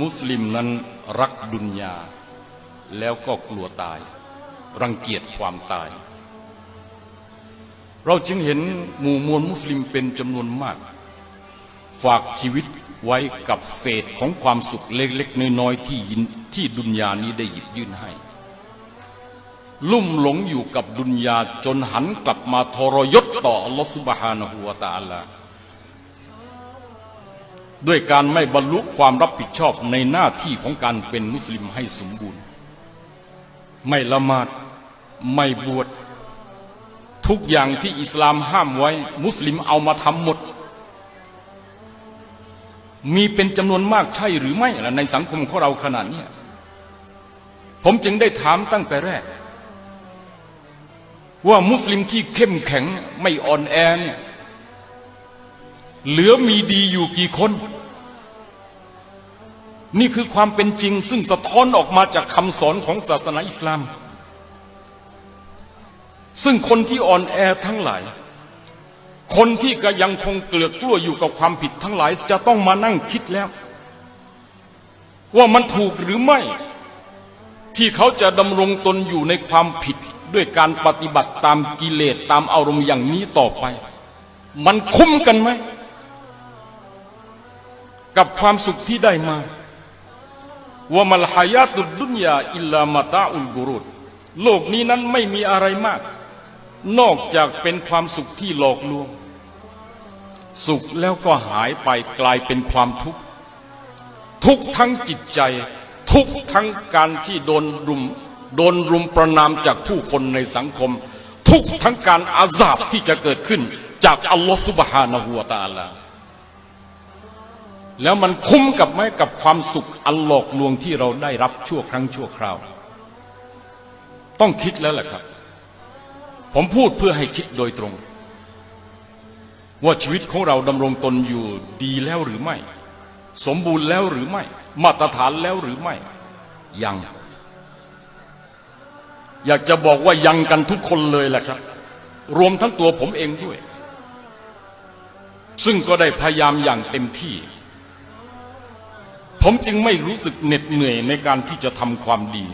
มุสลิมนั้นรักดุนยา แล้วก็กลัวตาย รังเกียจความตาย เราจึงเห็นหมู่มวลมุสลิมเป็นจำนวนมาก ฝากชีวิตไว้กับเศษของความสุขเล็กๆน้อยๆที่ยินที่ดุนยานี้ได้หยิบยื่นให้ ลุ่มหลงอยู่กับดุนยาจนหันกลับมาทรยศต่ออัลลอฮฺสุบฮานะฮูวตาลา ด้วยการไม่บรรลุความรับผิดชอบในหน้าที่ของการเป็นมุสลิมให้สมบูรณ์ ไม่ละหมาด ไม่บวช ทุกอย่างที่อิสลามห้ามไว้ มุสลิมเอามาทำหมด มีเป็นจำนวนมากใช่หรือไม่ล่ะในสังคมของเราขนาดนี้ผมจึงได้ถามตั้งแต่แรก ว่ามุสลิมที่เข้มแข็งไม่อ่อนแอเนี่ยเหลือมีดีอยู่กี่คน นี่คือความเป็นจริงซึ่งสะท้อนออกมาจากคำสอนของศาสนาอิสลาม ซึ่งคนที่อ่อนแอทั้งหลาย คนที่ก็ยังคงเกลือกกลัวอยู่กับความผิดทั้งหลายจะต้องมานั่งคิดแล้ว ว่ามันถูกหรือไม่ ที่เขาจะดำรงตนอยู่ในความผิดด้วยการปฏิบัติตามกิเลสตามอารมณ์อย่างนี้ต่อไป มันคุ้มกันไหมกับความสุขที่ได้มา ว่ามัลฮายาตุดดุนยาอิลลามาตาอุลกุรุดโลกนี้นั้นไม่มีอะไรมาก นอกจากเป็นความสุขที่หลอกลวง สุขแล้วก็หายไปกลายเป็นความทุกข์ ทุกทั้งจิตใจ ทุกทั้งการที่โดนรุม โดนรุมประนามจากผู้คนในสังคม ทุกทั้งการอาซาบที่จะเกิดขึ้นจากอัลลอฮฺสุบฮานะฮูวะตะอาลา แล้วมันคุ้มกับไหมกับความสุขอันหลอกลวงที่เราได้รับชั่วครั้งชั่วคราว ต้องคิดแล้วแหละครับ ผมพูดเพื่อให้คิดโดยตรง ว่าชีวิตของเราดำรงตนอยู่ดีแล้วหรือไม่ สมบูรณ์แล้วหรือไม่ มาตรฐานแล้วหรือไม่ ยัง อยากจะบอกว่ายังกันทุกคนเลยแหละครับ รวมทั้งตัวผมเองด้วย ซึ่งก็ได้พยายามอย่างเต็มที่ ผมจึงไม่รู้สึกเหน็ดเหนื่อยในการที่จะทำความดี